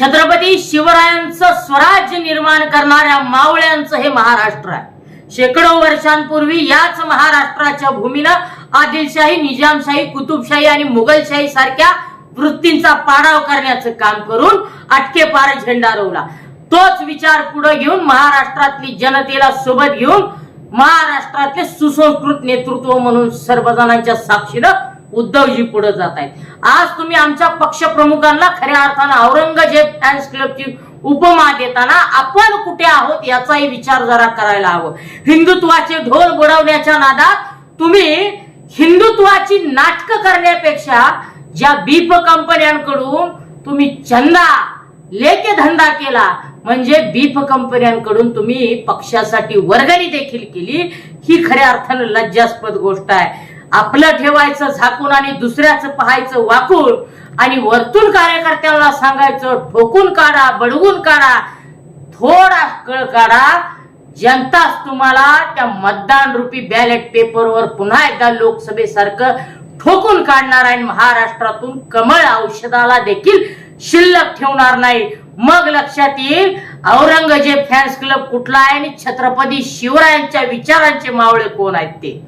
छत्रपती शिवरायांचं स्वराज्य निर्माण करणाऱ्या मावळ्यांचं हे महाराष्ट्र आहे. शेकडो वर्षांपूर्वी याच महाराष्ट्राच्या भूमीनं आदिलशाही निजामशाही कुतुबशाही आणि मुघलशाही सारख्या वृत्तींचा पाडाव करण्याचं काम करून अटकेपार झेंडा रोवला. तोच विचार पुढे घेऊन महाराष्ट्रातली जनतेला सोबत घेऊन महाराष्ट्रातले सुसंस्कृत नेतृत्व म्हणून सर्वजणांच्या साक्षीनं उद्धवजी पुढे जात आहेत. आज तुम्ही आमच्या पक्ष प्रमुखांना खऱ्या अर्थानं औरंगजेब फॅन्स क्लबची उपमा देताना आपण कुठे आहोत याचाही विचार जरा करायला हवं. हिंदुत्वाचे ढोल बुडवण्याच्या नादात तुम्ही हिंदुत्वाची नाटकं करण्यापेक्षा ज्या बीप कंपन्यांकडून तुम्ही चंदा लेके धंदा केला म्हणजे बीफ कंपन्यांकडून तुम्ही पक्षासाठी वर्गणी देखील केली ही खऱ्या अर्थानं लज्जास्पद गोष्ट आहे. आपलं ठेवायचं झाकून आणि दुसऱ्याचं पाहायचं वाकून आणि वरतून कार्यकर्त्यांना सांगायचं ठोकून काढा बडवून काढा थोडा कळ काढा. जनताच तुम्हाला त्या मतदान रूपी बॅलेट पेपरवर पुन्हा एकदा लोकसभेसारखं ठोकून काढणार आहे आणि महाराष्ट्रातून कमळ औषधाला देखील शिल्लक ठेवणार नाही. मग लक्षात येईल औरंगजेब फॅन्स क्लब कुठला आहे आणि छत्रपती शिवरायांच्या विचारांचे मावळे कोण आहेत ते?